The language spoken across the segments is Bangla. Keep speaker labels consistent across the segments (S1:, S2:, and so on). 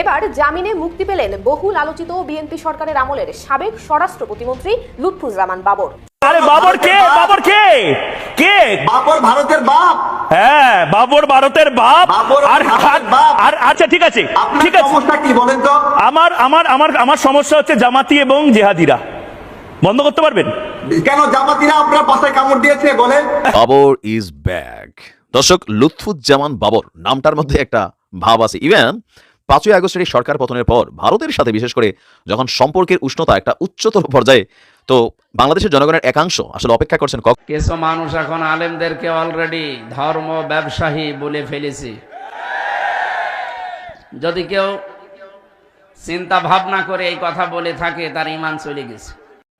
S1: এবার জামিনে মুক্তি পেলেন বহুল আলোচিত বিএনপি সরকারের আমলের সাবেক স্বরাষ্ট্র প্রতিমন্ত্রী লুৎফুজ্জামান বাবর।
S2: আরে বাবর কে? বাবর কে? কে?
S3: বাবর ভারতের বাপ।
S2: হ্যাঁ বাবর ভারতের বাপ।
S3: বাবর
S2: আর আর আচ্ছা ঠিক আছে ঠিক আছে।
S3: সমস্যা কি বলেন তো?
S2: আমার আমার আমার আমার সমস্যা হচ্ছে জামাতি এবং জেহাদিরা। বন্ধ করতে পারবেন?
S3: কেন জামাতিরা আপনার পাশে কামড় দিয়েছে বলেন?
S4: Babar is back. দর্শক লুৎফুজ্জামান বাবর নামটার মধ্যে একটা ভাব আছে। ইভেন পাঁচই আগস্টের এই সরকার পতনের পর ভারতের সাথে বিশেষ করে যখন সম্পর্কের উষ্ণতা একটা উচ্চতর পর্যায়ে তো বাংলাদেশের জনগণের একাংশ আসলে অপেক্ষা করছেন
S5: কিছু মানুষ এখন আলেমদেরকে অলরেডি ধর্ম ব্যবসায়ী বলে ফেলেছে। যদি কেউ চিন্তা ভাবনা করে এই কথা বলে থাকে তার ইমান চলে গেছে।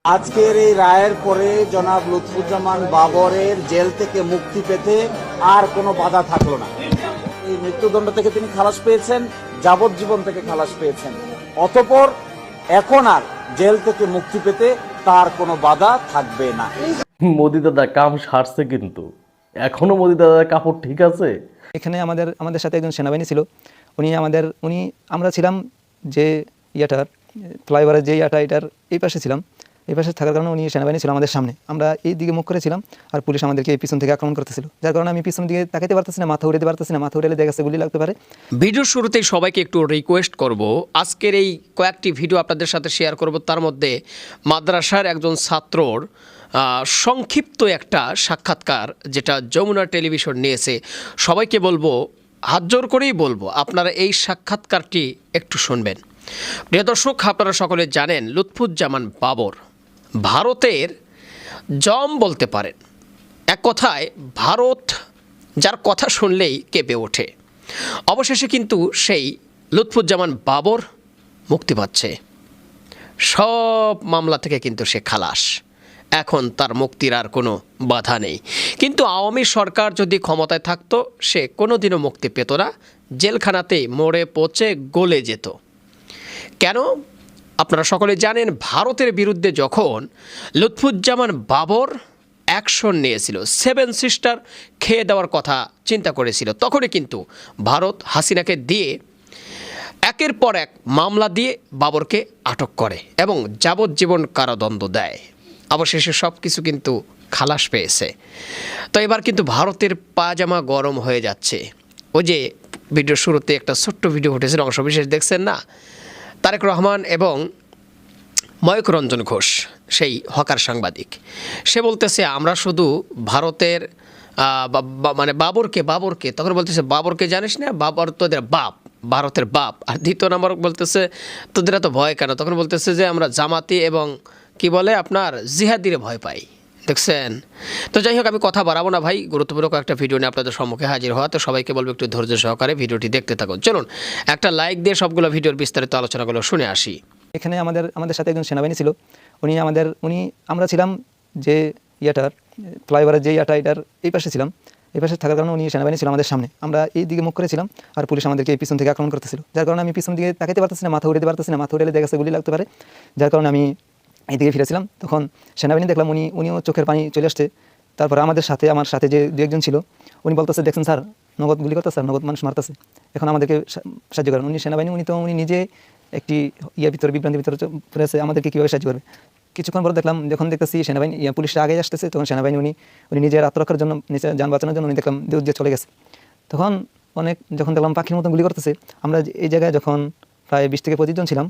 S6: আজকের এই রায়ের পরে জনাব লুৎফুজ্জামান বাবরের জেল থেকে মুক্তি পেতে আর কোনো বাধা থাকল না। এই মৃত্যুদণ্ড থেকে তিনি খালাস পেয়েছেন। যাবজ্জীবন থেকে খালাস পেয়েছেন। অতপর এখন আর জেল থেকে মুক্তি পেতে তার কোনো বাধা থাকবে না।
S7: মোদি দাদা কাম সারছে কিন্তু। এখনও মোদি দাদার কাপড় ঠিক আছে?
S8: এখানে আমাদের আমাদের সাথে একজন সেনাবাহিনী ছিল। উনি আমাদের উনি আমরা ছিলাম যে ইয়াটার ফ্লাইওভারের যে ইয়াটা এটার এই পাশে ছিলাম। এই পাশে থাকার কারণে উনি সেনাবাহিনী ছিল আমাদের সামনে। আমরা এই দিকে মুখ করেছিলাম আর পুলিশ আমাদেরকে এই পিছন থেকে আক্রমণ করতেছিল। যার কারণে আমি পিছন দিকে তাকাতে পারতেছি না, মাথা উড়াতে পারতেছি না, মাথা উড়ালে দেখা গুলি লাগতে পারে।
S9: ভিডিওর শুরুতেই সবাইকে একটু রিকোয়েস্ট করব, আজকের এই কয়েকটি ভিডিও আপনাদের সাথে শেয়ার করব। তার মধ্যে মাদ্রাসার একজন ছাত্রর সংক্ষিপ্ত একটা সাক্ষাৎকার যেটা যমুনা টেলিভিশন নিয়েছে। সবাইকে বলব, হাত জোর করেই বলব, আপনারা এই সাক্ষাৎকারটি একটু শুনবেন। প্রিয় দর্শক, আপনারা সকলে জানেন, লুৎফুজ্জামান বাবর ভারতের জম বলতে পারেন। এক কথায় ভারত যার কথা শুনলেই কেঁপে ওঠে। অবশেষে কিন্তু সেই লুৎফুজ্জামান বাবর মুক্তি পাচ্ছে। সব মামলা থেকে কিন্তু সে খালাস। এখন তার মুক্তির আর কোনো বাধা নেই। কিন্তু আওয়ামী সরকার যদি ক্ষমতায় থাকতো, সে কোনোদিনও মুক্তি পেত না। জেলখানাতেই মরে পচে গলে যেত। কেন? আপনারা সকলে জানেন, ভারতের বিরুদ্ধে যখন লুৎফুজ্জামান বাবর অ্যাকশন নিয়েছিল, সেভেন সিস্টার খেয়ে দেওয়ার কথা চিন্তা করেছিল, তখনই কিন্তু ভারত হাসিনাকে দিয়ে একের পর এক মামলা দিয়ে বাবরকে আটক করে এবং যাবজ্জীবন কারাদণ্ড দেয়। অবশেষে সব কিছু কিন্তু খালাস পেয়েছে। তো এবার কিন্তু ভারতের পাজামা গরম হয়ে যাচ্ছে। ওই যে ভিডিওর শুরুতে একটা ছোট্ট ভিডিও উঠেছিল অংশবিশেষ দেখছেন না? তারেক রহমান এবং ময়ূক রঞ্জন ঘোষ, সেই হকার সাংবাদিক। সে বলতেছে, আমরা শুধু ভারতের মানে বাবরকে বাবরকে, তখন বলতেছে, বাবরকে জানিস না, বাবর তোদের বাপ, ভারতের বাপ। আর দ্বিতীয় নম্বর বলতেছে, তোদের এত ভয় কেন? তখন বলতেছে যে, আমরা জামাতি এবং, কি বলে আপনার, জিহাদিরে ভয় পাই। দেখছেন? তো যাই হোক, আমি কথা বাড়াবো না ভাই। গুরুত্বপূর্ণ একটা ভিডিও নিয়ে আপনাদের সম্মুখে হাজির হওয়া। তো সবাইকে বলব একটু ধৈর্য সহকারে ভিডিওটি দেখতে থাকুন। চলুন, একটা লাইক দিয়ে সবগুলো ভিডিওর বিস্তারিত আলোচনাগুলো শুনে আসি।
S8: এখানে আমাদের আমাদের সাথে একজন সেনাবাহিনী ছিল। উনি আমাদের, উনি আমরা ছিলাম যে ইয়াটার ফ্লাইওভারের যে ইয়াটা, এটার এই পাশে ছিলাম। এই পাশে থাকার কারণে উনি সেনাবাহিনী ছিল আমাদের সামনে। আমরা এই দিকে মুখ করেছিলাম আর পুলিশ আমাদেরকে এই পিছন থেকে আক্রমণ করতেছিল। যার কারণে আমি পিছন দিকে তাকাতে পারতেছি না, মাথা উড়াতে পারতেছি না, মাথা উড়ালে দেখা গুলি লাগতে পারে। যার কারণে আমি এইদিকে ফিরেছিলাম, তখন সেনাবাহিনী দেখলাম উনি, উনিও চোখের পানি চলে আসছে। তারপরে আমাদের সাথে, আমার সাথে যে দু একজন ছিল, উনি বলতেছে, দেখছেন স্যার, নগদ গুলি করতেছে নগদ মানুষ মারতেছে। এখন আমাদেরকে সাহায্য করেন। উনি সেনাবাহিনী, উনি তো, উনি নিজে একটি ইয়ার ভিতরে, বিভ্রান্তির ভিতরে পড়েছে আমাদেরকে কীভাবে সাহায্য করবে? কিছুক্ষণ পর দেখলাম, যখন দেখতেছি সেনাবাহিনী, ইয়া, পুলিশরা আগে আসতেছে, তখন সেনাবাহিনী উনি উনি নিজের আত্মরক্ষার জন্য, নিজের যান বাঁচানোর জন্য উনি দেখলাম দিয়ে চলে গেছে। তখন অনেক, যখন দেখলাম পাখির মতন গুলি করতেছে, আমরা এই জায়গায় যখন প্রায় বিশ থেকে পঁচিশ জন ছিলাম,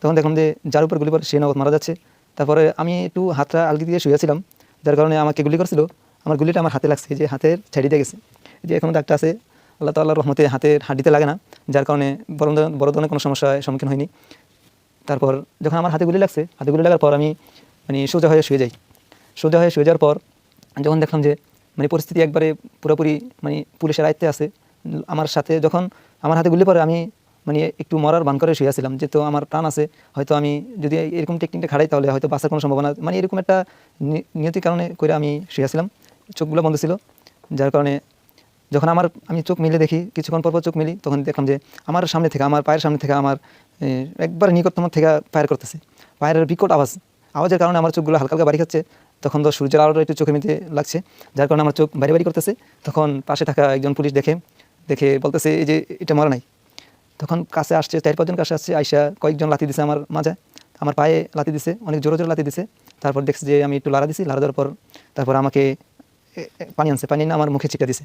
S8: তখন দেখলাম যে, যার উপর গুলি পড়ে, সে নগদ মারা যাচ্ছে। তারপরে আমি একটু হাতটা আলগি দিয়ে শুয়েছিলাম, যার কারণে আমাকে গুলি করছিল। আমার গুলিটা আমার হাতে লাগছে যে হাতের ছাড়িতে গেছে। যে এখনও দাগটা আছে, আল্লাহ তাল্লাহ রহমতে হাতের হাড্ডিতে লাগে না, যার কারণে বড় বড় ধরনের কোনো সমস্যার সম্মুখীন হয়নি। তারপর যখন আমার হাতে গুলি লাগছে, হাতে গুলি লাগার পর আমি মানে সোজা হয়ে শুয়ে যাই। সোজা হয়ে শুয়ে যাওয়ার পর যখন দেখলাম যে মানে পরিস্থিতি একবারে পুরোপুরি মানে পুলিশের আয়ত্তে আছে, আমার সাথে যখন আমার হাতে গুলি পরে আমি মানে একটু মরার বান করে শুয়েছিলাম যে তো আমার প্রাণ আছে, হয়তো আমি যদি এরকম টেকনিকটা খাড়াই তাহলে হয়তো বাঁচার কোনো সম্ভাবনা মানে এরকম একটা নিয়তির কারণে করে আমি শুয়েছিলাম চোখগুলো বন্ধ ছিল, যার কারণে যখন আমার, আমি চোখ মিলে দেখি, কিছুক্ষণ পর পর চোখ মিলি, তখন দেখলাম যে আমার সামনে থেকে, আমার পায়ের সামনে থেকে আমার একবার নিকটতম থেকে ফায়ার করতেছে। পায়ের বিকট আওয়াজ, আওয়াজের কারণে আমার চোখগুলো হালকা হালকা বাড়ি খাচ্ছে। তখন তো সূর্যের আলোটা একটু চোখে মিতে লাগছে, যার কারণে আমার চোখ বাড়ি বাড়ি করতেছে। তখন পাশে থাকা একজন পুলিশ দেখে দেখে বলতেছে, এই যে, এটা মরা নাই। তখন কাছে আসছে, চার পাঁচজন কাছে আসছে, আইসা কয়েকজন লাথি দিছে আমার মাঝে। আমার পায়ে লাথি দিছে, অনেক জোরে জোরে লাথি দিছে। তারপর দেখছি যে আমি একটু লাড়া দিছি, লাড়া দেওয়ার পর তারপর আমাকে পানি আনছে, পানি না আমার মুখে ছিটা দিছে।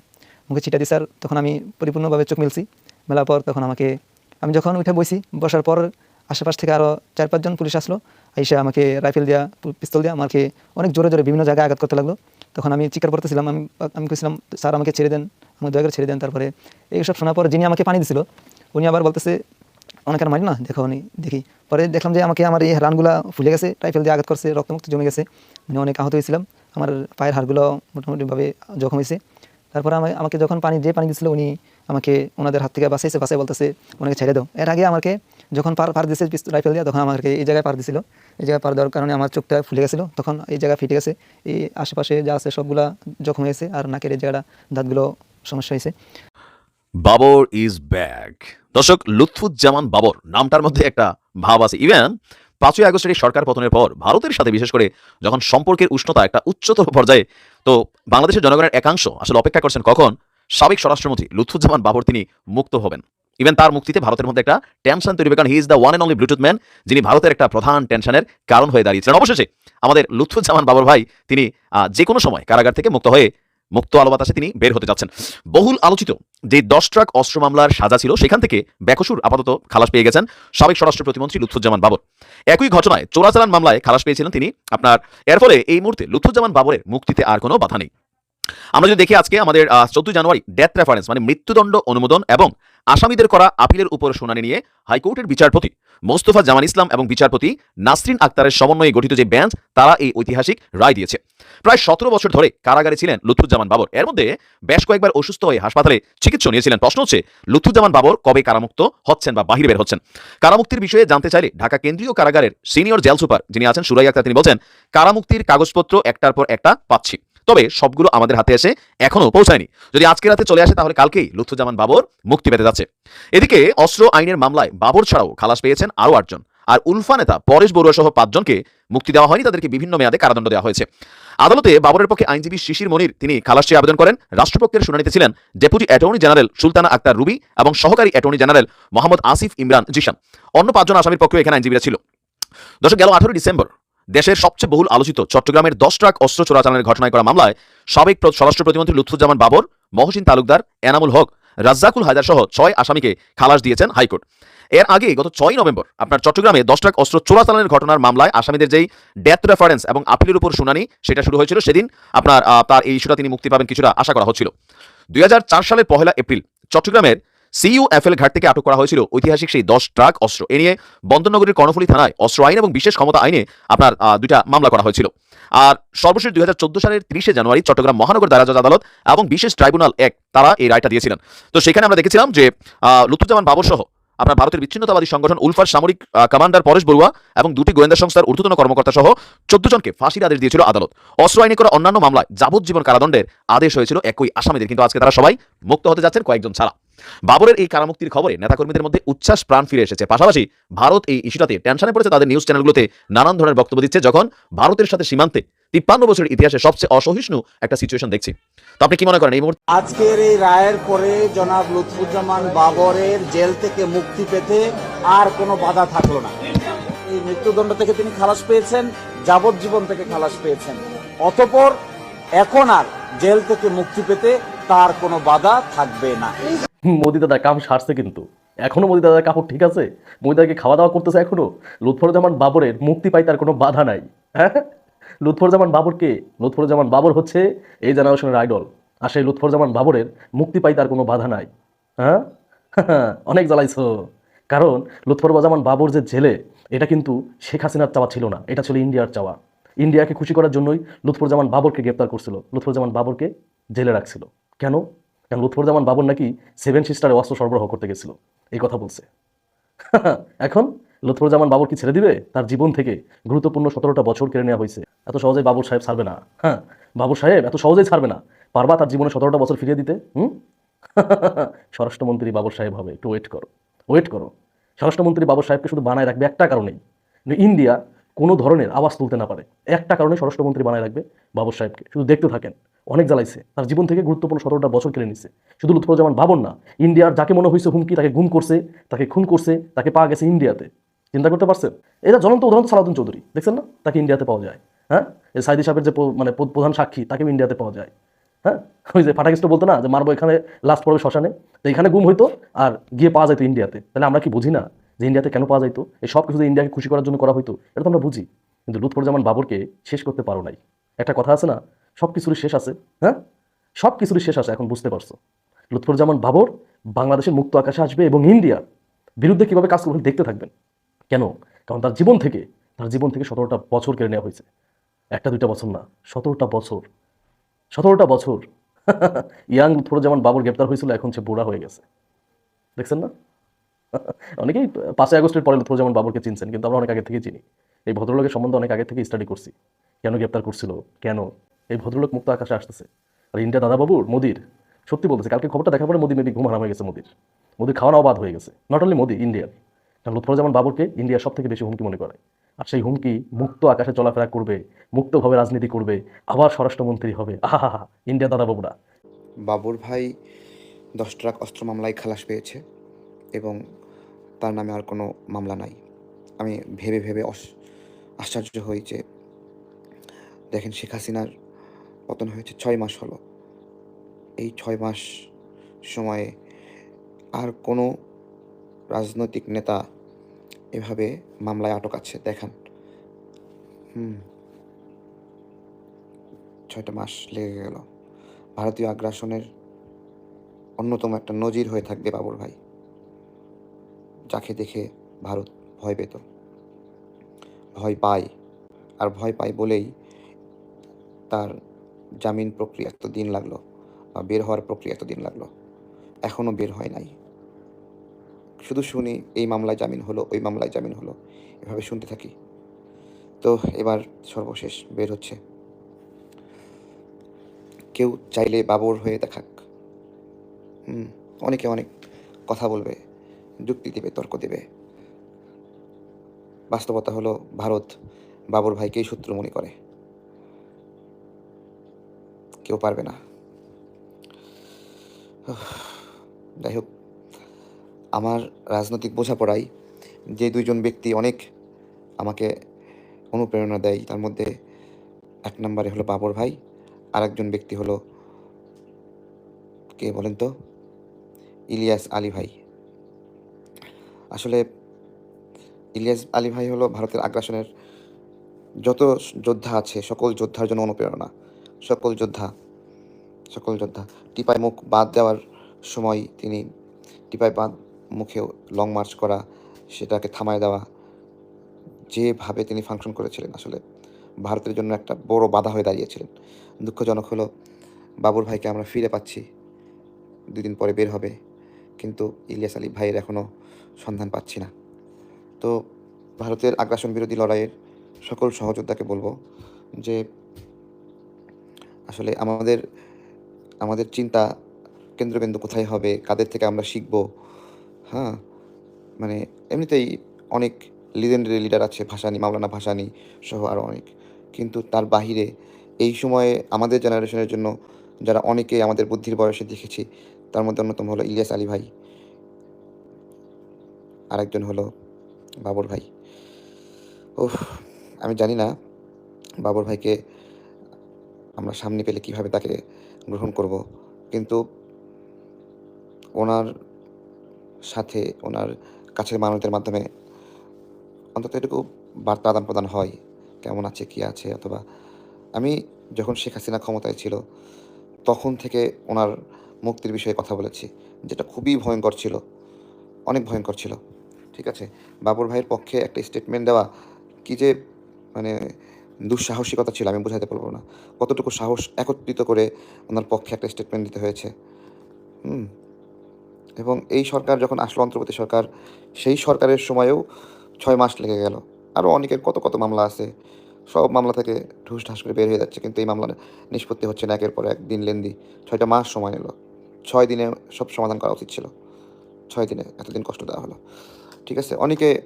S8: মুখে ছিটা দিছে আর তখন আমি পরিপূর্ণভাবে চোখ মিলছি। মেলার পর তখন আমাকে, আমি যখন উঠে বসি বসার পর আশেপাশ থেকে আরও চার পাঁচজন পুলিশ আসলো। এসে আমাকে রাইফেল দেওয়া পিস্তল দেওয়া আমাকে অনেক জোরে জোরে বিভিন্ন জায়গায় আঘাত করতে লাগল। তখন আমি চিকার করতেছিলাম, আমি আমি কইছিলাম, স্যার আমাকে ছেড়ে দেন, আমাকে দয়া করে ছেড়ে দেন। তারপরে এইসব শোনার পর যিনি আমাকে পানি দিছিল উনি আবার বলতেছে, অনেক আর মারি না, দেখো উনি, দেখি। পরে দেখলাম যে আমাকে আমার এই রানগুলা ফুলে গেছে রাইফেল দিয়ে আঘাত করছে, রক্তমুক্ত জমে গেছে। মানে অনেক আহত হয়েছিলাম। আমার পায়ের হাড়গুলো মোটামুটিভাবে জখম হয়েছে। তারপরে আমি, আমাকে যখন পানি, যে পানি দিয়েছিল উনি আমাকে ওনাদের হাত থেকে বাঁচাইছে বাঁচাই বলতেছে, ওনাকে ছেড়ে দাও। এর আগে আমাকে যখন পার পার দিয়েছে রাইফেল দিয়ে, তখন আমাকে এই জায়গায় পার দিছিল। এই জায়গায় পার দেওয়ার কারণে আমার চোখটা ফুলে গেছিল। তখন এই জায়গা ফিটে গেছে। এই আশেপাশে যা আছে, সবগুলা জখম হয়েছে। আর নাকের এই জায়গাটা, দাঁতগুলো সমস্যা হয়েছে।
S4: Babar is back. দর্শক, লুৎফুজ্জামান বাবর নামটার মধ্যে একটা ভাব আছে। ইভেন পাঁচই আগস্টের সরকার পতনের পর ভারতের সাথে, বিশেষ করে যখন সম্পর্কের উষ্ণতা একটা উচ্চতর পর্যায়ে, তো বাংলাদেশের জনগণের একাংশ আসলে অপেক্ষা করছেন কখন? সাবেক স্বরাষ্ট্রমন্ত্রী লুৎফুজ্জামান বাবর তিনি মুক্ত হবেন। ইভেন তার মুক্তিতে ভারতের মধ্যে একটা টেনশন তৈরি হবে, কারণ he is the one and only bluetooth man যিনি ভারতের একটা প্রধান টেনশনের কারণ হয়ে দাঁড়িয়েছিলেন। অবশেষে আমাদের লুৎফুজ্জামান বাবর ভাই, তিনি যে কোনো সময় কারাগার থেকে মুক্ত হয়ে মুক্ত আলো বাতাসে তিনি বের হতে যাচ্ছেন। বহুল আলোচিত যে দশ ট্রাক অস্ত্র মামলার সাজা ছিল, সেখান থেকে ব্যাকসুর আপাতত খালাস পেয়ে গেছেন সাবেক স্বরাষ্ট্র প্রতিমন্ত্রী লুৎফুজ্জামান বাবর। একই ঘটনায় চোরাচালান মামলায় খালাস পেয়েছিলেন তিনি। আপনার, এর ফলে এই মুহূর্তে লুৎফুজ্জামান বাবরের মুক্তিতে আর কোনো বাধা নেই। আমরা যদি দেখি আজকে আমাদের চোদ্দই জানুয়ারি ডেথ রেফারেন্স মানে মৃত্যুদণ্ড অনুমোদন এবং আসামিদের করা আপিলের উপর শুনানি নিয়ে হাইকোর্টের বিচারপতি মোস্তফা জামান ইসলাম এবং বিচারপতি নাসরিন আক্তারের সমন্বয়ে গঠিত যে বেঞ্চ তারা এই ঐতিহাসিক রায় দিয়েছে। প্রায় সতেরো বছর ধরে কারাগারে ছিলেন লুথুজ্জামান বাবর। এর মধ্যে বেশ কয়েকবার অসুস্থ হয়ে হাসপাতালে চিকিৎসা নিয়েছিলেন। প্রশ্ন হচ্ছে, লুৎফুজ্জামান বাবর কবে কারামুক্ত হচ্ছেন বা বাহির বের হচ্ছেন? কারামুক্তির বিষয়ে জানতে চাইলে ঢাকা কেন্দ্রীয় কারাগারের সিনিয়র জেল সুপার যিনি আছেন সুরাই আক্তার, তিনি বলছেন, কারামুক্তির কাগজপত্র একটার পর একটা পাচ্ছি। তবে সবগুলো আমাদের হাতে এসে এখনও পৌঁছায়নি। যদি আজকে রাতে চলে আসে, তাহলে কালকেই লুৎফুজ্জামান বাবর মুক্তি পেতে যাচ্ছে। এদিকে অস্ত্র আইনের মামলায় বাবর ছাড়াও খালাস পেয়েছেন আরও আটজন। আর উলফা নেতা পরেশ বড়ুয়া সহ পাঁচজনকে মুক্তি দেওয়া হয়নি, তাদেরকে বিভিন্ন মেয়াদে কারাদণ্ড দেওয়া হয়েছে। আদালতে বাবরের পক্ষে আইনজীবী শিশির মনির, তিনি খালাস চেয়ে আবেদন করেন। রাষ্ট্রপক্ষের শুনানিতে ছিলেন deputy attorney general Sultana Akter Ruby এবং সহকারী অ্যাটর্নি জেনারেল মোহাম্মদ আসিফ ইমরান জিশান। অন্য পাঁচজন আসামির পক্ষে এখানে আইনজীবীরা ছিল। দর্শক, গেল আঠারোই ডিসেম্বর। দেশের সবচেয়ে বহুল আলোচিত চট্টগ্রামের দশ ট্রাক অস্ত্র চোরাচালানের ঘটনায় করা মামলায় সাবেক স্বরাষ্ট্র প্রতিমন্ত্রী লুৎফুজ্জামান বাবর, মহসিন তালুকদার, এনামুল হক, রাজ্জাকুল হায়দার সহ ছয় আসামিকে খালাস দিয়েছেন হাইকোর্ট। এর আগে গত ছয় নভেম্বর আপনার চট্টগ্রামে দশ ট্রাক অস্ত্র চোরাচালানের ঘটনার মামলায় আসামিদের যেই ডেথ রেফারেন্স এবং আপিলের উপর শুনানি সেটা শুরু হয়েছিল সেদিন আপনার তার এই ইস্যুটা তিনি মুক্তি পাবেন কিছুটা আশা করা হচ্ছিল। দুই হাজার চার সালের পহেলা এপ্রিল চট্টগ্রামের সিইউএফএল ঘাট থেকে আটক করা হয়েছিল ঐতিহাসিক সেই দশ ট্রাক অস্ত্র। এ নিয়ে বন্দরনগরীর কর্ণফুলী থানায় অস্ত্র আইন এবং বিশেষ ক্ষমতা আইনে আপনার দুইটা মামলা করা হয়েছিল। আর সর্বশেষ দুই হাজার চোদ্দ সালের তিরিশে জানুয়ারি চট্টগ্রাম মহানগর দায়রা আদালত এবং বিশেষ ট্রাইব্যুনাল এক তারা এই রায়টা দিয়েছিলেন। তো সেখানে আমরা দেখেছিলাম যে আহ, লুৎফুজ্জামান বাবর সহ আপনার ভারতের বিচ্ছিন্নতাবাদী সংগঠন উলফার সামরিক কমান্ডার পরেশ বড়ুয়া এবং দুটি গোয়েন্দা সংস্থার ঊর্ধ্বতন কর্মকর্তা সহ চোদ্দ জনকে ফাঁসির আদেশ দিয়েছিল আদালত। অস্ত্র আইনে করা অন্যান্য মামলায় যাবজ্জীবন কারাদণ্ডের আদেশ হয়েছিল একই আসামিদের। কিন্তু আজকে তারা সবাই মুক্ত হতে যাচ্ছেন কয়েকজন ছাড়া। বাবরের এই কারামুক্তির খবরে নেতাকর্মীদের মধ্যে উচ্ছ্বাস প্রাণ ফিরে এসেছে। পাশাপাশি ভারত এই ইস্যুটাতে টেনশনে পড়েছে তাদের নিউজ চ্যানেলগুলোতে নানান ধরনের বক্তব্য দিচ্ছে, যখন ভারতের সাথে সীমান্তে তিপ্পান্ন বছরের ইতিহাসে সবচেয়ে অসহিষ্ণু একটা সিচুয়েশন দেখছি। তো আপনি কি মনে করেন এই মুহূর্তে?
S6: আজকের এই রায়ের পরে জনাব লুৎফুজ্জামান বাবরের জেল থেকে মুক্তি পেতে আর কোনো বাধা থাকল না। এই মৃত্যুদণ্ড থেকে তিনি খালাস পেয়েছেন, যাবজ্জীবন থেকে খালাস পেয়েছেন। অতপর এখন আর জেল থেকে মুক্তি পেতে তার কোনো বাধা থাকবে না।
S7: মোদি দাদা কাম সারছে কিন্তু। এখনও মোদি দাদার কাপড় ঠিক আছে? মোদি দাদাকে খাওয়া দাওয়া করতেছে এখনও? লুৎফরুজ্জামান বাবরের মুক্তি পাই তার কোনো বাধা নাই। হ্যাঁ? লুৎফরুজ্জামান বাবরকে লুৎফরুজ্জামান বাবর হচ্ছে এই জেনারেশনের আইডল। আর সেই লুৎফরুজ্জামান বাবরের মুক্তি পাই তার কোনো বাধা নাই। হ্যাঁ? অনেক জ্বালাইছো। কারণ লুৎফরুজ্জামান বাবর যে জেলে, এটা কিন্তু শেখ হাসিনার চাওয়া ছিল না। এটা ছিল ইন্ডিয়ার চাওয়া। ইন্ডিয়াকে খুশি করার জন্যই লুৎফরুজ্জামান বাবরকে গ্রেপ্তার করছিল। লুৎফরুজ্জামান বাবরকে জেলে রাখছিল। কেন? কারণ লুৎফরুজ্জামান বাবর নাকি সেভেন সিস্টারে অস্ত্র সরবরাহ করতে গেছিল। এই কথা বলছে। এখন লুৎফরুজ্জামান বাবর কি ছেড়ে দিবে? তার জীবন থেকে গুরুত্বপূর্ণ সতেরোটা বছর কেড়ে নেওয়া হয়েছে। এত সহজেই বাবর সাহেব ছাড়বে না। হ্যাঁ বাবর সাহেব এত সহজেই ছাড়বে না। পারবা তার জীবনে সতেরোটা বছর ফিরিয়ে দিতে? হুম? স্বরাষ্ট্রমন্ত্রী বাবর সাহেব হবে। একটু ওয়েট করো। ওয়েট করো। স্বরাষ্ট্রমন্ত্রী বাবর সাহেবকে শুধু বানায় রাখবে একটা কারণেই। ইন্ডিয়া কোনো ধরনের আওয়াজ তুলতে না পারে। একটা কারণে স্বরাষ্ট্রমন্ত্রী বানায় রাখবে বাবর সাহেবকে। শুধু দেখতে থাকেন। অনেক জ্বালাইছে। তার জীবন থেকে গুরুত্বপূর্ণ সতেরোটা বছর কেড়ে নিছে। শুধু লুৎফুজ্জামান বাবর না, ইন্ডিয়ার যাকে মনে হয়েছে হুমকি তাকে গুম করছে, তাকে খুন করছে, তাকে পাওয়া গেছে ইন্ডিয়াতে। চিন্তা করতে পারছেন? এটা জ্বলন্ত উদাহরণ সালাউদ্দিন চৌধুরী, দেখছেন না? তাকে ইন্ডিয়াতে পাওয়া যায় হ্যাঁ? এই সাইদি সাহেবের যে মানে প্রধান সাক্ষী, তাকেও ইন্ডিয়াতে পাওয়া যায় হ্যাঁ? ওই যে ফাটাকিস্ট বলতো না, যে মারবো এখানে লাস্ট পড়বে শ্মশানে, তো এখানে গুম হইতো আর গিয়ে পাওয়া যাইতো ইন্ডিয়াতে। তাহলে আমরা কি বুঝি না যে ইন্ডিয়াতে কেন পাওয়া যাইতো? এই সব কিছু ইন্ডিয়াকে খুশি করার জন্য করা হইতো, এটা তো আমরা বুঝি। কিন্তু লুৎফুজ্জামান বাবরকে শেষ করতে পারো নাই। একটা কথা আছে না সব কিছুরই শেষ আছে হ্যাঁ? সব কিছুরই শেষ আছে, এখন বুঝতে পারছ। লুৎফুজ্জামান বাবর বাংলাদেশের মুক্ত আকাশে আসবে এবং ইন্ডিয়ার বিরুদ্ধে কীভাবে কাজ করবেন দেখতে থাকবেন। কেন? কারণ তার জীবন থেকে, তার জীবন থেকে সতেরোটা বছর কেড়ে নেওয়া হয়েছে। একটা, দুইটা বছর না, সতেরোটা বছর সতেরোটা বছর। ইয়াং লুৎফুজ্জামান বাবর গ্রেপ্তার হয়েছিল, এখন সে বুড়া হয়ে গেছে। দেখছেন না? অনেকেই পাঁচই আগস্টের পরে লুৎফুজ্জামান বাবরকে চিনছেন, কিন্তু আমরা অনেক আগে থেকে চিনি। এই ভদ্রলোকের সম্বন্ধে অনেক আগে থেকে স্টাডি করছি। কেন গ্রেপ্তার করছিল? কেন? এই ভদ্রলোক মুক্ত আকাশে আসতেছে। আর ইন্ডিয়া দাদাবাবুর মোদির। সত্যি বলতেছে, কালকে খবরটা দেখার পরে মোদি মেবি ঘুম হারাম হয়ে গেছে মোদির। মোদির খাওয়া নাওয়া বাদ হয়ে গেছে। নট অনলি মোদি ইন্ডিয়ার কারণ লুৎফুজ্জামান বাবরকে ইন্ডিয়া সব থেকে বেশি হুমকি মনে করে। আর সেই হুমকি মুক্ত আকাশে চলাফেরা করবে, মুক্তভাবে রাজনীতি করবে, আবার স্বরাষ্ট্রমন্ত্রী হবে। আহা ইন্ডিয়া দাদাবাবুরা।
S10: বাবুর ভাই দশ ট্রাক অস্ত্র মামলায় খালাস পেয়েছে এবং তার নামে আর কোনো মামলা নাই। আমি ভেবে ভেবে আশ্চর্য যে দেখেন শেখ হাসিনার পতন হয়েছে ছয় মাস হলো। এই ছয় মাস সময়ে আর কোনো রাজনৈতিক নেতা এভাবে মামলায় আটক আছে, দেখান। হুম। ছয়টা মাস লেগে গেল। ভারতীয় আগ্রাসনের অন্যতম একটা নজির হয়ে থাকবে বাবর ভাই। যাকে দেখে ভারত ভয় পেত। ভয় পায়। আর ভয় পায় বলেই তার জামিন প্রক্রিয়া এত দিন লাগল বের হওয়ার প্রক্রিয়া এত দিন লাগল এখনও বের হয় নাই। শুধু শুনি, এই মামলায় জামিন হলো, ওই মামলায় জামিন হলো, এভাবে শুনতে থাকি। তো এবার সর্বশেষ বের হচ্ছে। কেউ চাইলে বাবর হয়ে দেখাক। হুম, অনেকে অনেক কথা বলবে, যুক্তি দেবে, তর্ক দেবে। বাস্তবতা হলো ভারত বাবর ভাইকেই শত্রু মনে করে। কেউ পারবে না। যাই হোক, আমার রাজনৈতিক বোঝাপড়াই যে দুইজন ব্যক্তি অনেক আমাকে অনুপ্রেরণা দেয়, তার মধ্যে এক নম্বরে হলো বাবর ভাই আর একজন ব্যক্তি হলো কে বলেন তো? ইলিয়াস আলী ভাই। আসলে ইলিয়াস আলী ভাই হলো ভারতের আগ্রাসনের যত যোদ্ধা আছে, সকল যোদ্ধার জন্য অনুপ্রেরণা। সকল যোদ্ধা সকল যোদ্ধা। টিপাই মুখ বাদ দেওয়ার সময় তিনি টিপাই বাঁধ মুখে লং মার্চ করা, সেটাকে থামায় দেওয়া, যেভাবে তিনি ফাংশন করেছিলেন আসলে। ভারতের জন্য একটা বড় বাধা হয়ে দাঁড়িয়েছিলেন। দুঃখজনক হলো বাবুর ভাইকে আমরা ফিরে পাচ্ছি, দুদিন পরে বের হবে। কিন্তু ইলিয়াস আলী ভাইয়ের এখনও সন্ধান পাচ্ছি না। তো ভারতের আগ্রাসন বিরোধী লড়াইয়ের সকল সহযোদ্ধাকে বলব যে আসলে আমাদের আমাদের চিন্তা কেন্দ্রবিন্দু কোথায় হবে, কাদের থেকে আমরা শিখব হ্যাঁ? মানে এমনিতেই অনেক লিজেন্ডারি লিডার আছে, ভাসানি, মাওলানা ভাসানি সহ আরও অনেক। কিন্তু তার বাহিরে এই সময়ে আমাদের জেনারেশনের জন্য যারা অনেকে আমাদের বুদ্ধির বয়সে দেখেছি, তার মধ্যে অন্যতম হলো ইলিয়াস আলী ভাই। আরেকজন হলো বাবর ভাই। ওহ আমি জানি না বাবর ভাইকে আমরা সামনে পেলে কীভাবে তাকে গ্রহণ করব। কিন্তু ওনার সাথে, ওনার কাছের মানুষদের মাধ্যমে অন্তত এটুকু বার্তা আদান প্রদান হয়, কেমন আছে, কি আছে, অথবা আমি যখন শেখ হাসিনা ক্ষমতায় ছিল, তখন থেকে ওনার মুক্তির বিষয়ে কথা বলেছি, যেটা খুবই ভয়ঙ্কর ছিল, অনেক ভয়ঙ্কর ছিল, ঠিক আছে? বাবুর ভাইয়ের পক্ষে একটা স্টেটমেন্ট দেওয়া কি যে মানে দুঃসাহসিকতা ছিল, আমি বোঝাতে পারব না। কতটুকু সাহস একত্রিত করে ওনার পক্ষে একটা স্টেটমেন্ট দিতে হয়েছে। হুম। এবং এই সরকার যখন আসলো, অন্তর্বর্তী সরকার, সেই সরকারের সময়েও ছয় মাস লেগে গেল। আরও অনেকের কত কত মামলা আছে, সব মামলা থেকে ঢুস ঢাস করে বের হয়ে যাচ্ছে, কিন্তু এই মামলা নিষ্পত্তি হচ্ছে না, একের পর এক, দিন লেন্দি। ছয়টা মাস সময় নিল। ছয় দিনে সব সমাধান করা উচিত ছিল। ছয় দিনে এতদিন কষ্ট দেওয়া হলো। ঠিক আছে? অনেকে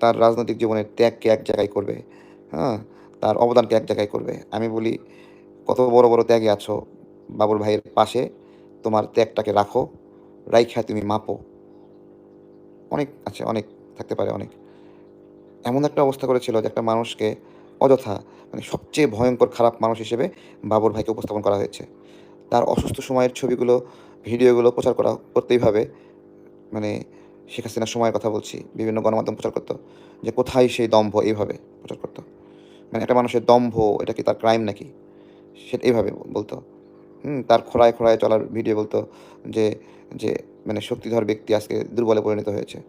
S10: তার রাজনৈতিক জীবনের ত্যাগকে এক জায়গায় করবে। হ্যাঁ? তার অবদানকে এক জায়গায় করবে। আমি বলি, কত বড় বড় ত্যাগে আছো বাবুর ভাইয়ের পাশে, তোমার ত্যাগটাকে রাখো, রাইখা তুমি মাপো। অনেক আছে, অনেক থাকতে পারে, অনেক। এমন একটা অবস্থা করেছিল যে একটা মানুষকে অযথা মানে সবচেয়ে ভয়ঙ্কর খারাপ মানুষ হিসেবে বাবর ভাইকে উপস্থাপন করা হয়েছে। তার অসুস্থ সময়ের ছবিগুলো, ভিডিওগুলো প্রচার করা, করতেই ভাবে মানে শেখ হাসিনার সময়ের কথা বলছি, বিভিন্ন গণমাধ্যম প্রচার করতো যে কোথায় সেই দম্ভ এইভাবে প্রচার করতো। মানে একটা মানুষের দম্ভ, এটা কি তার ক্রাইম নাকি? সেটা এইভাবে বলতো। হুম, তার খোড়ায় খোড়ায় চলার ভিডিও বলতো যে যে মানে শক্তিধর ব্যক্তি আজকে দুর্বলে পরিণত হয়েছে।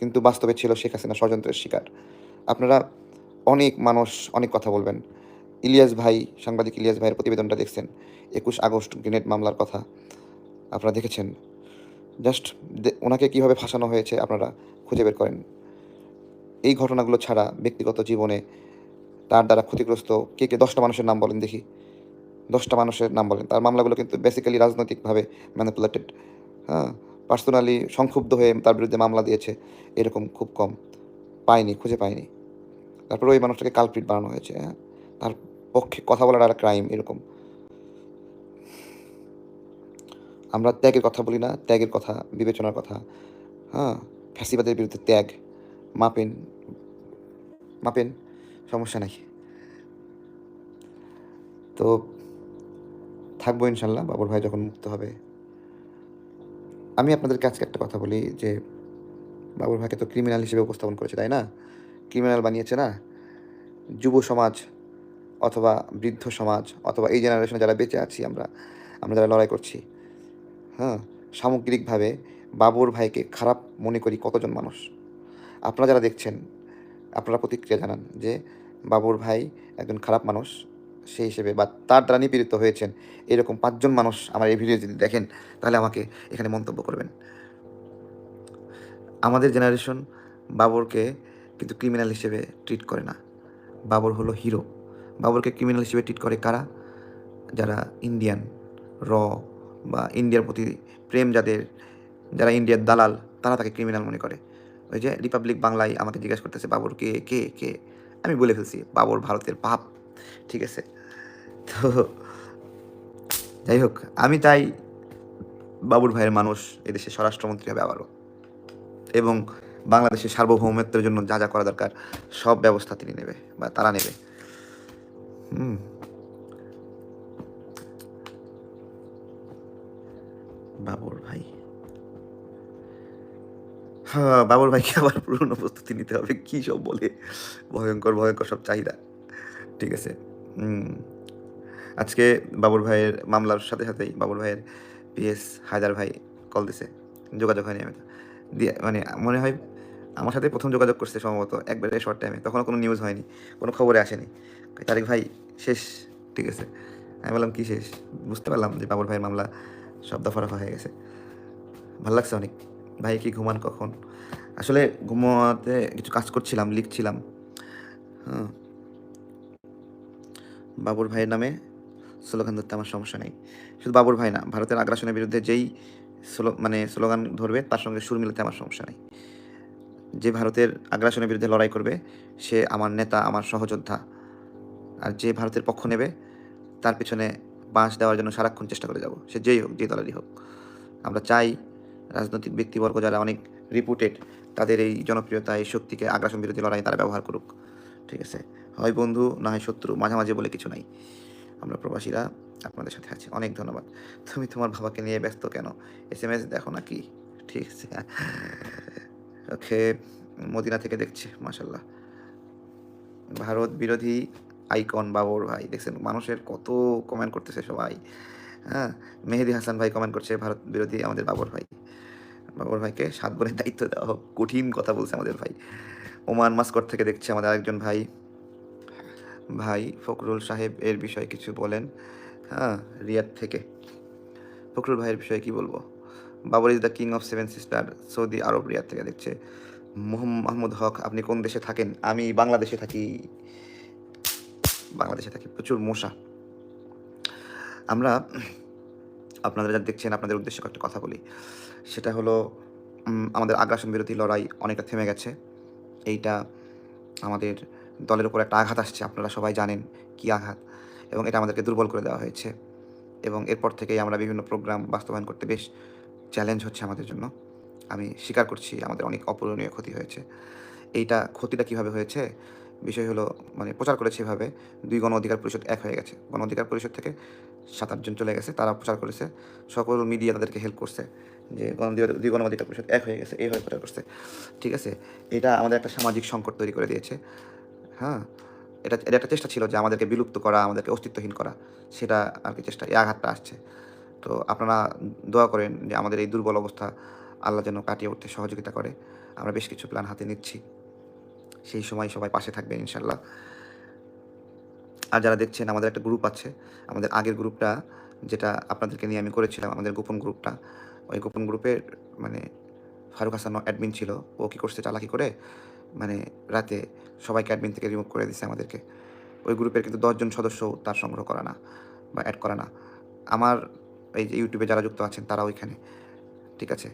S10: কিন্তু বাস্তবে ছিল শেখ হাসিনা ষড়যন্ত্রের শিকার। আপনারা অনেক মানুষ অনেক কথা বলবেন। ইলিয়াস ভাই, সাংবাদিক ইলিয়াস ভাইয়ের প্রতিবেদনটা দেখছেন। একুশ আগস্ট গ্রেনেড মামলার কথা। আপনারা দেখেছেন? জাস্ট ওনাকে কীভাবে ফাঁসানো হয়েছে আপনারা খুঁজে বের করেন। এই ঘটনাগুলো ছাড়া ব্যক্তিগত জীবনে তার দ্বারা ক্ষতিগ্রস্ত কে কে? দশটা মানুষের নাম বলেন দেখি। দশটা মানুষের নাম বলেন। তার মামলাগুলো কিন্তু বেসিক্যালি রাজনৈতিকভাবে ম্যানিপুলেটেড হ্যাঁ? পার্সোনালি সংক্ষুব্ধ হয়ে তার বিরুদ্ধে মামলা দিয়েছে। এরকম খুব কম পায়নি, খুঁজে পায়নি। তারপরে ওই মানুষটাকে কালপ্রিট বানানো হয়েছে হ্যাঁ? তার পক্ষে কথা বলার আর ক্রাইম এরকম। আমরা ত্যাগের কথা বলি না, ত্যাগের কথা, বিবেচনার কথা হ্যাঁ? ফ্যাসিবাদের বিরুদ্ধে ত্যাগ, মাপেন মাপেন সমস্যা নাই। তো থাকব ইনশাল্লাহ, বাবুর ভাই যখন মুক্ত হবে। আমি আপনাদের কাছে একটা কথা বলি যে, বাবুর ভাইকে তো ক্রিমিনাল হিসেবে উপস্থাপন করেছে, তাই না? ক্রিমিনাল বানিয়েছে না? যুব সমাজ অথবা বৃদ্ধ সমাজ অথবা এই জেনারেশনে যারা বেঁচে আছি আমরা আমরা যারা লড়াই করছি হ্যাঁ? সামগ্রিকভাবে বাবুর ভাইকে খারাপ মনে করি কতজন মানুষ? আপনারা যারা দেখছেন আপনারা প্রতিক্রিয়া জানান যে বাবুর ভাই একজন খারাপ মানুষ, সেই হিসেবে বা তার দ্বারা নিপীড়িত হয়েছেন এরকম পাঁচজন মানুষ আমার এই ভিডিও যদি দেখেন, তাহলে আমাকে এখানে মন্তব্য করবেন। আমাদের জেনারেশন বাবরকে কিন্তু ক্রিমিনাল হিসেবে ট্রিট করে না। বাবর হলো হিরো বাবরকে ক্রিমিনাল হিসেবে ট্রিট করে কারা? যারা ইন্ডিয়ান র বা ইন্ডিয়ার প্রতি প্রেম যাদের, যারা ইন্ডিয়ার দালাল, তারা তাকে ক্রিমিনাল মনে করে। ওই যে রিপাবলিক বাংলায় আমাকে জিজ্ঞাসা করতেছে, বাবর কে কে কে? আমি বলে ফেলছি, বাবর ভারতের পাপ ঠিক আছে? তো যাই হোক, আমি চাই বাবুর ভাইয়ের মানুষ এদেশে স্বরাষ্ট্রমন্ত্রী হবে আবারও। এবং বাংলাদেশের সার্বভৌমত্বের জন্য যা যা করা দরকার, সব ব্যবস্থা তিনি নেবে বা তারা নেবে। হুম। বাবুর ভাই। বাবুর ভাইকে আবার পুরনো প্রস্তুতি নিতে হবে। কী সব বলে? ভয়ঙ্কর ভয়ঙ্কর সব চাহিদা। ঠিক আছে। আজকে বাবুর ভাইয়ের মামলার সাথে সাথেই বাবুর ভাইয়ের পিএস হায়দার ভাই কল দিছে। যোগাযোগ হয়নি আমি দিয়ে মানে মনে হয় আমার সাথে প্রথম যোগাযোগ করছে সম্ভবত একবারে শর্ট টাইমে তখনও কোনো নিউজ হয়নি, কোনো খবরে আসেনি। তারেক ভাই, শেষ। ঠিক আছে। আমি বললাম, কী শেষ? বুঝতে পারলাম যে বাবুর ভাইয়ের মামলা সব দফা রফা হয়ে গেছে। ভালো লাগছে অনেক। ভাই কি ঘুমান কখন? আসলে ঘুমাতে কিছু কাজ করছিলাম, লিখছিলাম। হ্যাঁ বাবুর ভাইয়ের নামে স্লোগান ধরতে আমার সমস্যা নেই। শুধু বাবুর ভাই না, ভারতের আগ্রাসনের বিরুদ্ধে যেই স্লো মানে স্লোগান ধরবে, তার সঙ্গে সুর মিলাতে আমার সমস্যা নেই। যে ভারতের আগ্রাসনের বিরুদ্ধে লড়াই করবে, সে আমার নেতা, আমার সহযোদ্ধা। আর যে ভারতের পক্ষ নেবে, তার পিছনে বাঁশ দেওয়ার জন্য সারাক্ষণ চেষ্টা করে যাব। সে যেই হোক, যে দলেরই হোক। আমরা চাই রাজনৈতিক ব্যক্তিবর্গ যারা অনেক রিপুটেড তাদের এই জনপ্রিয়তা, এই শক্তিকে আগ্রাসন বিরোধী লড়াই তারা ব্যবহার করুক। ঠিক আছে? হয় বন্ধু, না হয় শত্রু, মাঝামাঝি বলে কিছু নাই। আমরা প্রবাসীরা আপনাদের সাথে আছি। অনেক ধন্যবাদ। তুমি তোমার বাবাকে নিয়ে ব্যস্ত কেন? এস এম এস দেখো না কি ঠিক আছে। ওকে, মদিনা থেকে দেখছে মাসাল্লাহ ভারত বিরোধী আইকন বাবর ভাই, দেখছেন? মানুষের কত কমেন্ট করতেছে সবাই। হ্যাঁ মেহেদি হাসান ভাই কমেন্ট করছে, ভারত বিরোধী আমাদের বাবর ভাই। বাবর ভাইকে সাত বোনের দায়িত্ব দেওয়া হোক, কঠিন কথা বলছে আমাদের ভাই। ওমান মাস্কট থেকে দেখছে আমাদের আরেকজন ভাই। ভাই ফখরুল সাহেব এর বিষয়ে কিছু বলেন। হ্যাঁ রিয়াদ থেকে। ফখরুল ভাইয়ের বিষয়ে কি বলব? Babar is the king of seven sister Saudi Arabia Riyadh থেকে দেখছে। মাহমুদ হক, আপনি কোন দেশে থাকেন? আমি বাংলাদেশে থাকি। বাংলাদেশে থাকি, প্রচুর মশা। আমরা আপনারা যা দেখছেন, আপনাদের উদ্দেশ্যে একটা কথা বলি। সেটা হলো আমাদের আগ্রাসন বিরোধী লড়াই অনেকটা থেমে গেছে। এইটা আমাদের দলের উপর একটা আঘাত আসছে, আপনারা সবাই জানেন কি আঘাত। এবং এটা আমাদেরকে দুর্বল করে দেওয়া হয়েছে। এবং এরপর থেকেই আমরা বিভিন্ন প্রোগ্রাম বাস্তবায়ন করতে বেশ চ্যালেঞ্জ হচ্ছে আমাদের জন্য। আমি স্বীকার করছি, আমাদের অনেক অপূরণীয় ক্ষতি হয়েছে। এইটা ক্ষতিটা কীভাবে হয়েছে? বিষয় হলো মানে প্রচার করেছে এভাবে, দুই গণ অধিকার পরিষদ এক হয়ে গেছে। গণ অধিকার পরিষদ থেকে সাত আটজন চলে গেছে, তারা প্রচার করেছে। সকল মিডিয়া তাদেরকে হেল্প করছে যে গণ দুই গণ অধিকার পরিষদ এক হয়ে গেছে, এইভাবে প্রচার করছে। ঠিক আছে? এটা আমাদের একটা সামাজিক সংকট তৈরি করে দিয়েছে। হ্যাঁ? এটা এটা একটা চেষ্টা ছিল যে আমাদেরকে বিলুপ্ত করা, আমাদেরকে অস্তিত্বহীন করা। সেটা আর কি চেষ্টা, এই আঘাতটা আসছে। তো আপনারা দোয়া করেন যে আমাদের এই দুর্বল অবস্থা আল্লাহ যেন কাটিয়ে উঠতে সহযোগিতা করে। আমরা বেশ কিছু প্ল্যান হাতে নিচ্ছি। সেই সময় সবাই পাশে থাকবেন, ইনশাল্লাহ। আর যারা দেখছেন, আমাদের একটা গ্রুপ আছে। আমাদের আগের গ্রুপটা যেটা আপনাদেরকে নিয়ে আমি করেছিলাম, আমাদের গোপন গ্রুপটা ওই গোপন গ্রুপের মানে ফারুক হাসান অ্যাডমিন ছিল। ও কী করছে, চালাকি করে মানে রাতে সবাইকে অ্যাডমিন থেকে রিমুভ করে দিছে আমাদেরকে। ওই গ্রুপের কিন্তু দশজন সদস্য তার সংগ্রহ করা না, বা অ্যাড করা না। আমার এই যে ইউটিউবে যারা যুক্ত আছেন, তারা ওইখানে, ঠিক আছে?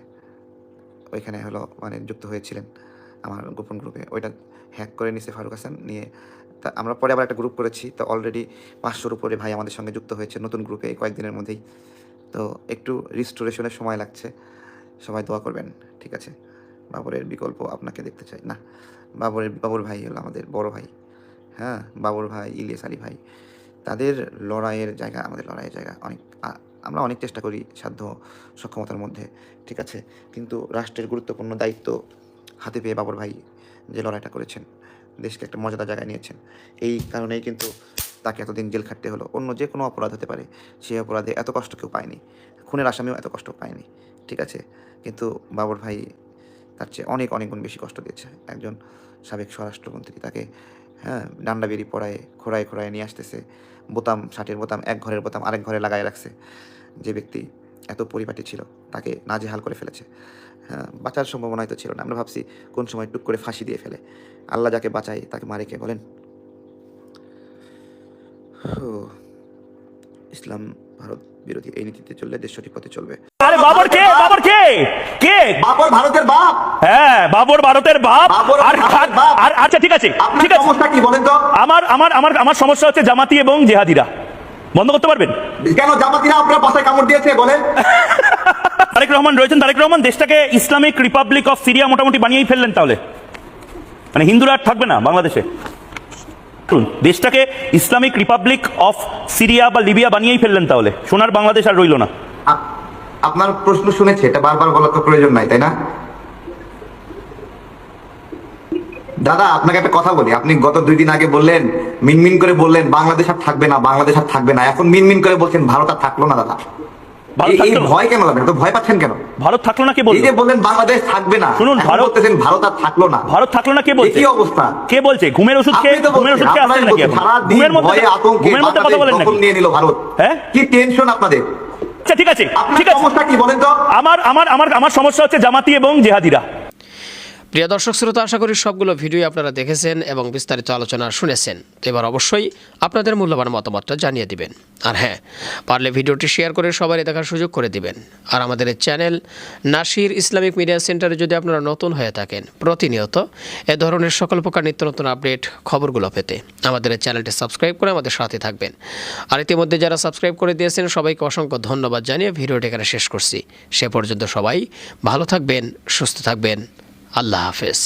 S10: ওইখানে হলো মানে যুক্ত হয়েছিলেন। আমার গোপন গ্রুপে। ওইটা হ্যাক করে নিছে ফারুক হাসান, নিয়ে তা আমরা পরে আবার একটা গ্রুপ করেছি। তো অলরেডি পাঁচশোর উপরে ভাই আমাদের সঙ্গে যুক্ত হয়েছে নতুন গ্রুপে এই কয়েকদিনের মধ্যেই। তো একটু রিস্টোরেশনের সময় লাগছে। সবাই দোয়া করবেন, ঠিক আছে? বাবরের বিকল্প আপনাকে দেখতে চাই। না, বাবরের, বাবর ভাই হলো আমাদের বড় ভাই। হ্যাঁ বাবর ভাই, ইলিয়াস আলী ভাই। তাদের লড়াইয়ের জায়গা, আমাদের লড়াইয়ের জায়গা অনেক আমরা অনেক চেষ্টা করি সাধ্য সক্ষমতার মধ্যে, ঠিক আছে? কিন্তু রাষ্ট্রের গুরুত্বপূর্ণ দায়িত্ব হাতে পেয়ে বাবর ভাই যে লড়াইটা করেছেন, দেশকে একটা মর্যাদা জায়গায় নিয়েছেন। এই কারণেই কিন্তু তাকে এতদিন জেল খাটতে হলো। অন্য যে কোনো অপরাধ হতে পারে, সেই অপরাধে এত কষ্ট কেউ পায়নি। খুনের আসামিও এত কষ্ট পায়নি, ঠিক আছে? কিন্তু বাবর ভাই তার চেয়ে অনেক অনেক গুণ বেশি কষ্ট দিয়েছে। একজন সাবেক স্বরাষ্ট্রমন্ত্রী তাকে হ্যাঁ ডান্ডা বেরি পড়ায় খোড়ায় খোড়ায় নিয়ে আসতেছে। বোতাম ষাটের বোতাম, এক ঘরের বোতাম আরেক ঘরে লাগায় রাখছে। যে ব্যক্তি এত পরিপাটি ছিল, তাকে নাজেহাল করে ফেলেছে। হ্যাঁ বাঁচার সম্ভাবনাই তো ছিল না। আমরা ভাবছি কোন সময় টুক করে ফাঁসি দিয়ে ফেলে। আল্লাহ যাকে বাঁচায় তাকে মারে কে বলেন? ইসলাম ভারত বিরোধী এই নীতিতে চললে দেশ সঠিক পথে চলবে।
S2: আরে বাবর কে? বাবর কে? কে?
S3: বাবর ভারতের বাপ।
S2: হ্যাঁ বাবর ভারতের বাপ।
S3: বাবর
S2: আর আর আচ্ছা ঠিক আছে। ঠিক আছে।
S3: সমস্যা কি বলেন তো?
S2: আমার আমার আমার আমার সমস্যা হচ্ছে জামাতি এবং জেহাদিরা। বন্ধ করতে পারবেন?
S3: কেন জামাতিরা আপনার বাসায় কামড় দিয়েছে বলেন?
S2: তারেক রহমান রয়েছেন। তারেক রহমান, দেশটাকে ইসলামিক রিপাবলিক অফ সিরিয়া মোটামুটি বানিয়েই ফেললেন তাহলে। মানে হিন্দুরা আর থাকবে না বাংলাদেশে। দেশটাকে ইসলামিক রিপাবলিক অফ সিরিয়া বা লিবিয়া বানিয়েই ফেললেন তাহলে। সোনার বাংলাদেশ আর রইল না।
S3: আপনার প্রশ্ন শুনেছে, এটা বারবার বলার তো প্রয়োজন নাই, তাই না? দাদা, আপনাকে একটা কথা বলি। আপনি গত দুই দিন আগে বললেন, মিনমিন করে বললেন, বাংলাদেশ আর থাকবে না, বাংলাদেশ আর থাকবে না। এখন মিনমিন করে বলছেন, ভারত আর থাকল না, দাদা। এই- এই
S2: থাকল না?
S3: ভয় কেন লাগবে তো ভয় পাচ্ছেন কেন?
S2: ভারত থাকল না কে বলছে
S3: যে বললেন বাংলাদেশ থাকবে না
S2: শুনুন, ভারত-
S3: বলতেছেন ভারত আর থাকল না।
S2: ভারত থাকল না কে বলছে?
S3: কি অবস্থা?
S2: কে বলছে? ঘুমের ওষুধ ঘুমের ওষুধ নাকি
S3: বলছেন,
S2: এখন?
S3: সারাদিন
S2: ঘুমের মধ্যে
S3: আতঙ্কে
S2: ঘুমের মধ্যে কথা বলেন নাকি?
S3: নিয়ে নিল ভারত।
S2: হ্যাঁ?
S3: কি টেনশন আপনাদের?
S2: আচ্ছা ঠিক আছে।
S3: আপনার
S2: ঠিক আছে।
S3: সমস্যা কি বলেন তো?
S2: আমার আমার আমার আমার সমস্যা হচ্ছে জামাতি এবং জেহাদিরা।
S9: প্রিয় দর্শক শ্রোতা, আশা করি সবগুলো ভিডিও আপনারা দেখেছেন এবং বিস্তারিত আলোচনা শুনেছেন। তো এবার অবশ্যই আপনাদের মূল্যবান মতামতটা জানিয়ে দিবেন। আর হ্যাঁ পারলে ভিডিওটি শেয়ার করে সবারই দেখার সুযোগ করে দিবেন। আর আমাদের চ্যানেল নাসির ইসলামিক মিডিয়া সেন্টারে যদি আপনারা নতুন হয়ে থাকেন, প্রতিনিয়ত এ ধরনের সকল প্রকার নিত্য নতুন আপডেট খবরগুলো পেতে আমাদের চ্যানেলটি সাবস্ক্রাইব করে আমাদের সাথে থাকবেন। আর ইতিমধ্যে যারা সাবস্ক্রাইব করে দিয়েছেন, সবাইকে অসংখ্য ধন্যবাদ জানিয়ে ভিডিওটি এখানে শেষ করছি। সে পর্যন্ত সবাই ভালো থাকবেন, সুস্থ থাকবেন। আল্লাহ হাফেজ